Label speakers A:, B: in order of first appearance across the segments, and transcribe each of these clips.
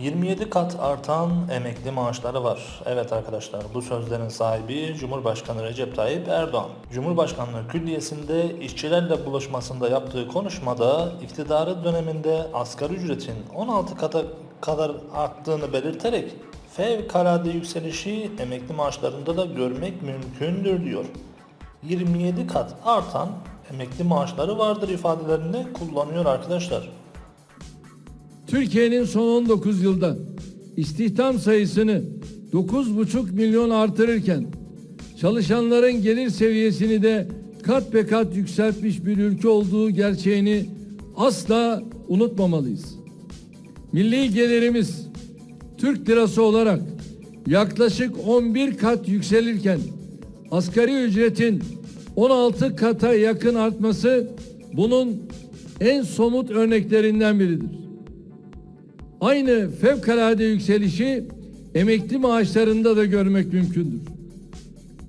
A: 27 kat artan emekli maaşları var. Evet arkadaşlar bu sözlerin sahibi Cumhurbaşkanı Recep Tayyip Erdoğan. Cumhurbaşkanlığı Külliyesi'nde işçilerle buluşmasında yaptığı konuşmada iktidarı döneminde asgari ücretin 16 kata kadar arttığını belirterek fevkalade yükselişi emekli maaşlarında da görmek mümkündür diyor. 27 kat artan emekli maaşları vardır ifadelerini kullanıyor arkadaşlar.
B: Türkiye'nin son 19 yılda istihdam sayısını 9,5 milyon artırırken çalışanların gelir seviyesini de kat be kat yükseltmiş bir ülke olduğu gerçeğini asla unutmamalıyız. Milli gelirimiz Türk lirası olarak yaklaşık 11 kat yükselirken asgari ücretin 16 kata yakın artması bunun en somut örneklerinden biridir. Aynı fevkalade yükselişi emekli maaşlarında da görmek mümkündür.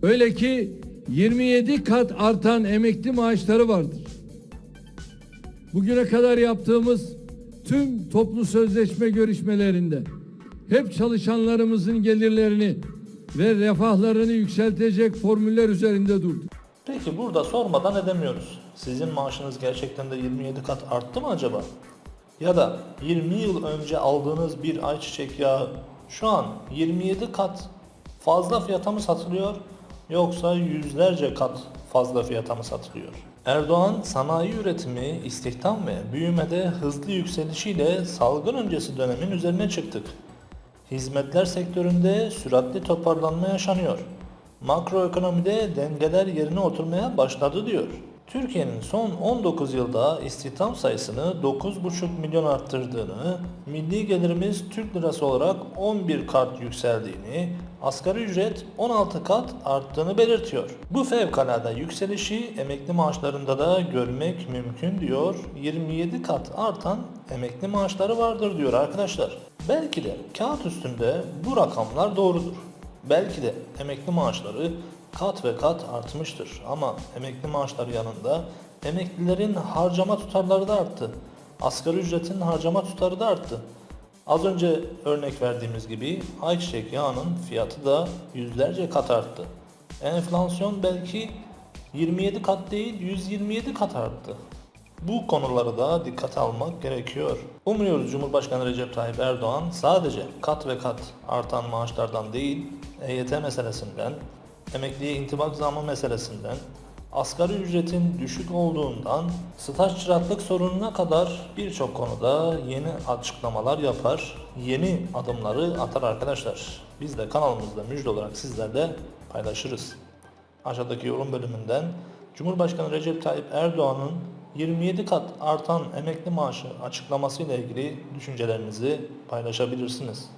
B: Öyle ki 27 kat artan emekli maaşları vardır. Bugüne kadar yaptığımız tüm toplu sözleşme görüşmelerinde hep çalışanlarımızın gelirlerini ve refahlarını yükseltecek formüller üzerinde durduk.
A: Peki burada sormadan edemiyoruz. Sizin maaşınız gerçekten de 27 kat arttı mı acaba? Ya da 20 yıl önce aldığınız bir ayçiçek yağı şu an 27 kat fazla fiyata mı satılıyor yoksa yüzlerce kat fazla fiyata mı satılıyor? Erdoğan sanayi üretimi, istihdam ve büyümede hızlı yükselişiyle salgın öncesi dönemin üzerine çıktık. Hizmetler sektöründe süratli toparlanma yaşanıyor. Makroekonomide dengeler yerine oturmaya başladı diyor. Türkiye'nin son 19 yılda istihdam sayısını 9,5 milyon arttırdığını, milli gelirimiz Türk lirası olarak 11 kat yükseldiğini, asgari ücret 16 kat arttığını belirtiyor. Bu fevkalade yükselişi emekli maaşlarında da görmek mümkün diyor. 27 kat artan emekli maaşları vardır diyor arkadaşlar. Belki de kağıt üstünde bu rakamlar doğrudur. Belki de emekli maaşları kat ve kat artmıştır. Ama emekli maaşları yanında emeklilerin harcama tutarları da arttı. Asgari ücretin harcama tutarı da arttı. Az önce örnek verdiğimiz gibi ayçiçek yağının fiyatı da yüzlerce kat arttı. Enflasyon belki 27 kat değil 127 kat arttı. Bu konuları da dikkate almak gerekiyor. Umuyoruz Cumhurbaşkanı Recep Tayyip Erdoğan sadece kat ve kat artan maaşlardan değil, EYT meselesinden, emekliye intibak zammı meselesinden, asgari ücretin düşük olduğundan, staj çıraklık sorununa kadar birçok konuda yeni açıklamalar yapar, yeni adımları atar arkadaşlar. Biz de kanalımızda müjde olarak sizlerle paylaşırız. Aşağıdaki yorum bölümünden Cumhurbaşkanı Recep Tayyip Erdoğan'ın 27 kat artan emekli maaşı açıklaması ile ilgili düşüncelerinizi paylaşabilirsiniz.